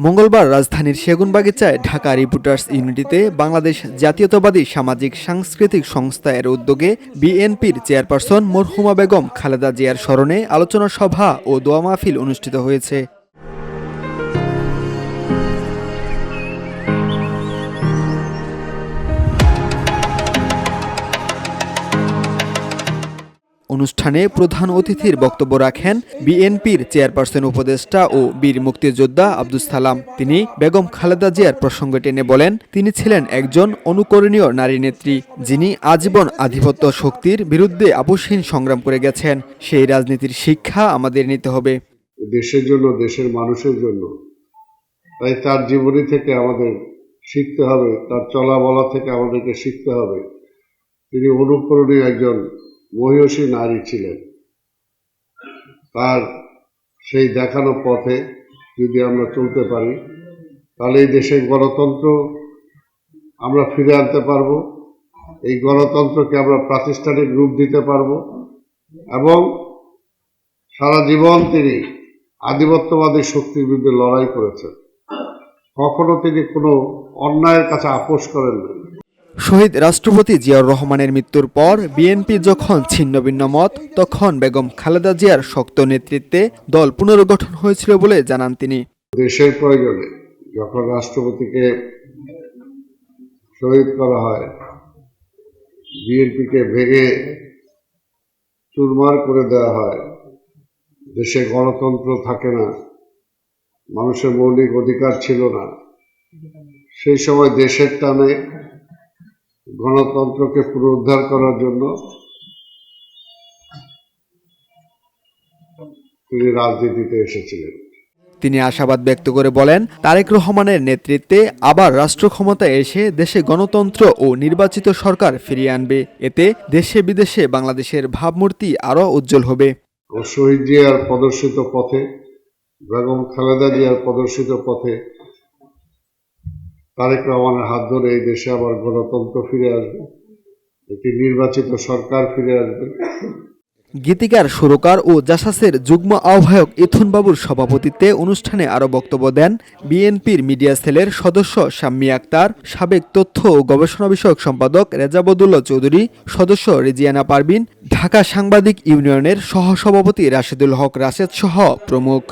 মঙ্গলবার রাজধানীর সেগুনবাগিচায় ঢাকা রিপোর্টার্স ইউনিটিতে বাংলাদেশ জাতীয়তাবাদী সামাজিক সাংস্কৃতিক সংস্থা এর উদ্যোগে বিএনপির চেয়ারপারসন মরহুমা বেগম খালেদা জিয়ার স্মরণে আলোচনা সভা ও দোয়া মাহফিল অনুষ্ঠিত হয়েছে। অনুষ্ঠানে প্রধান অতিথির বক্তব্য রাখেন বিএনপির চেয়ারপারসন উপদেষ্টা ও বীর মুক্তিযোদ্ধা আব্দুস সালাম। তিনি বেগম খালেদা জিয়ার প্রসঙ্গ টেনে বলেন, তিনি ছিলেন একজন অনুকরণীয় নারী নেত্রী, যিনি আজীবন আধিপত্য শক্তির বিরুদ্ধে আপোষহীন সংগ্রাম করে গেছেন। সেই রাজনীতির শিক্ষা আমাদের নিতে হবে। দেশের জন্য, দেশের মানুষের জন্য। তাই তার জীবনী থেকে আমাদের শিখতে হবে, তার চলা বলা থেকে আমাদেরকে শিখতে হবে। তিনি অনুকরণীয় একজন মহিষী নারী ছিলেন। তার সেই দেখানো পথে যদি আমরা চলতে পারি, তাহলে এই দেশের গণতন্ত্র আমরা ফিরে আনতে পারব, এই গণতন্ত্রকে আমরা প্রাতিষ্ঠানিক রূপ দিতে পারব এবং সারা জীবন তিনি আধিপত্যবাদী শক্তির বিরুদ্ধে লড়াই করেছেন। কখনো তিনি কোনো অন্যায়ের কাছে আপোষ করেন না শহীদ রাষ্ট্রপতি জিয়াউর রহমানের মৃত্যুর পর বিএনপি যখন ছিন্নভিন্ন মত, তখন বেগম খালেদা জিয়ার শক্ত নেতৃত্বে দল পুনর্গঠন হয়েছিল বলে জানান তিনি। দেশের প্রয়োজনে যখন রাষ্ট্রপতিকে শহীদ করা হয়, বিএনপিকে ভেঙে চুরমার করে দেওয়া হয়, দেশে গণতন্ত্র থাকে না, মানুষের মৌলিক অধিকার ছিল না, সেই সময় দেশের টানে গণতন্ত্রকে পুনরুদ্ধার করার জন্য তিনি রাজনীতিতে এসেছিলেন। তিনি আশাবাদ ব্যক্ত করে বলেন তারেক রহমানের নেতৃত্বে আবার রাষ্ট্র ক্ষমতায় এসে দেশে গণতন্ত্র ও নির্বাচিত সরকার ফিরিয়ে আনবে। এতে দেশে বিদেশে বাংলাদেশের ভাবমূর্তি আরও উজ্জ্বল হবে। ও শহীদ জিয়ার প্রদর্শিত পথে বেগম খালেদা জিয়ার প্রদর্শিত পথে তারেক রহমানের হাত ধরে এই দেশে আবার গণতন্ত্র ফিরে আসবে। একটি নির্বাচিত সরকার ফিরে আসবে। গীতিকার সুরকার ও জাসাসের যুগ্ম আহ্বায়ক ইথুন বাবুর সভাপতিত্বে অনুষ্ঠানে আরও বক্তব্য দেন বিএনপির মিডিয়া সেলের সদস্য শাম্মী আক্তার সাবেক তথ্য ও গবেষণা বিষয়ক সম্পাদক রেজাবদুল্লাহ চৌধুরী সদস্য রেজিয়ানা পারবিন ঢাকা সাংবাদিক ইউনিয়নের সহসভাপতি রাশেদুল হক রাশেদ সহ প্রমুখ।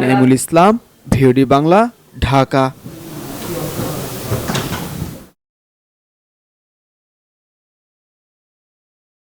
নাইমুল ইসলাম ভিওডি বাংলা। ঢাকা